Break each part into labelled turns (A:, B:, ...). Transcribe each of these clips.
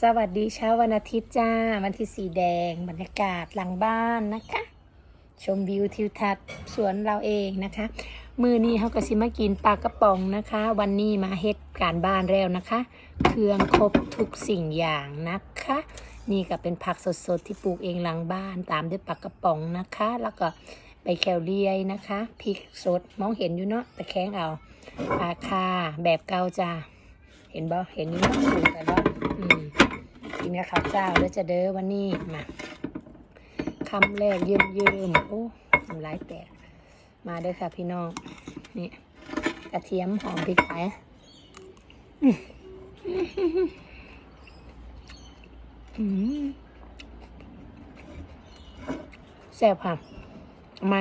A: สวัสดีเช้าวันอาทิตย์จ้า วันที่สีแดง บรรยากาศหลังบ้านนะคะ ชมวิวทิวทัศน์สวนเราเองนะคะ มือนี้เขาก็สิมากินปลากระป๋องนะคะ วันนี้มาเฮ็ดการบ้านแล้วนะคะ เครื่องครบทุกสิ่งอย่างนะคะ นี่ก็เป็นผักสดๆที่ปลูกเองหลังบ้านตามด้วยปลากระป๋องนะคะ แล้วก็ใบแคลเรียยนะคะพริกสดมองเห็นอยู่เนาะตะแคงเอาปลาคาแบบเกาจ้าเห็นบ่เห็นนี่เนาะสูงแต่บ่อืม กินกับข้าวเจ้าแล้วจะเด้อวันนี้มาคำแรกยืมยืมโอ้ทำลายแตก มาเด้อค่ะพี่น้อง นี่กระเทียมหอมพริกไทยอืมอืมแซ่บค่ะทำไม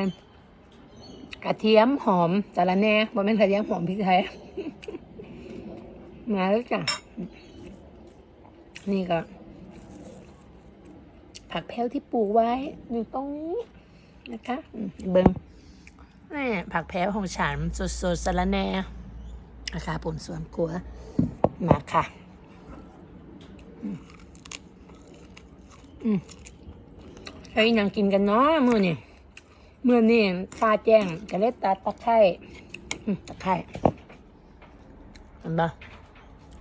A: กระเทียมหอมสาระแหน่บ่แม่นกระเทียมหอมพริกไทย มาแล้วจ้ะ นี่ก็ ผักแพรวที่ปลูกไว้ อยู่ตรงนี้นะคะเบิงนี่ผักแพรวของฉันสดๆสะระแหน่นะคะผลสวนครัวมาค่ะ อืมอืมใครยังกินกันเนาะมือนี่มือนี่ปลาแจ้งกระเล็ดตาตะไคร่ตะไคร่เห็นปะ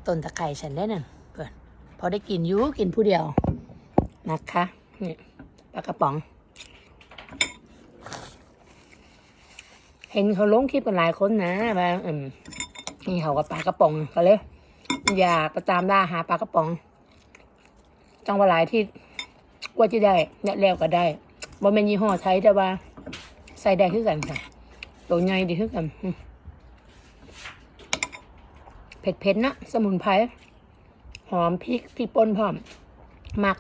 A: ต้นตะไคร่ฉันได้นั่นเพอได้กินยูกินผู้เดียวนะคะนี่ปลากระป๋อง เห็นเขาลงคลิปกันหลายคนนะว่าอืมนี่เขากับปลากระป๋องก็เลย อยากไประจามล่าหาปลากระป๋องจังหวะหลายที่กว่าจะได้เนี่ยแล้วก็ได้บ่แม่นยี่ห้อไทยแต่ว่า ใส่ได้คือกันค่ะตัวใหญ่ดีคือกันเผ็ดๆนะสมุนไพร หอมพริกพริกป่นพร้อมหมัก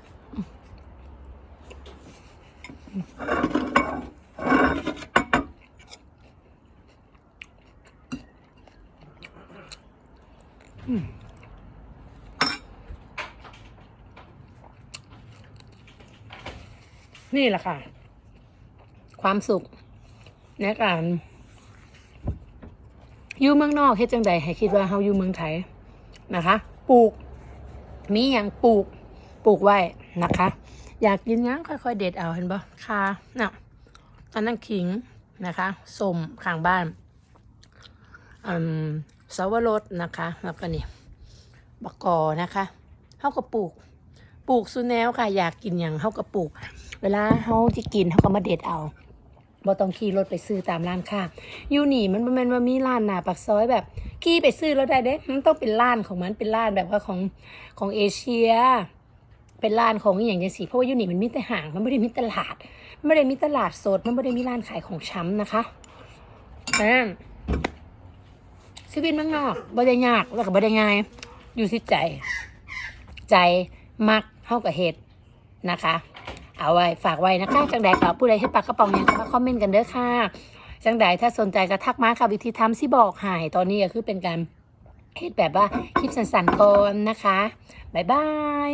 A: นี่แหละค่ะ ความสุขในการอยู่เมืองนอกเฮ็ดจังใดให้คิดว่าเฮาอยู่เมืองไทยนะคะ ปลูก มีอย่างปลูกปลูกไว้นะคะ อยากกินงั้นค่อย ๆ เด็ดเอาเห็นปะคาน่ะอันนั้นขิงนะคะสมข้างบ้านอืมสวรสนะคะแล้วก็นี่บกกอนะคะเฮาก็ปลูก ปลูกสุนแนวค่ะ อยากกินอย่างเฮาก็ปลูก เวลาเฮาที่กินเฮาก็มาเด็ดเอา บ่ต้องขี่รถไปซื้อตามร้านค้าอยู่นี่มันบ่แม่นว่ามีร้านหน้าปากซอยแบบขี่ไปซื้อแล้วได้เด้มันต้องเป็นร้านของมันเป็นร้านแบบว่าของของเอเชีย เป็นร้านของอย่างจังซี่เพราะว่าอยู่นี่มันมีแต่ห้างมันไม่ได้มีตลาดมันไม่ได้มีตลาดสดมันไม่ได้มีร้านขายของช้ำนะคะอ่าชีวิตเมืองนอกบ่ได้ยากแล้วก็บ่ได้ง่าย อยู่ที่ใจ ใจมักเฮากับเฮ็ดนะคะ เอาไว้ฝากไว้นะคะจังใดกับผู้ใดเฮ็ดปากกระป๋องเนี่ยก็คอมเมนต์กันเด้อค่ะจังใดถ้าสนใจก็ทักมาค่ะวิธีทำสิบอกใหายตอนนี้ก็คือเป็นการเฮ็ดแบบว่าคลิปสั้นๆก่อนนะคะบ๊ายบาย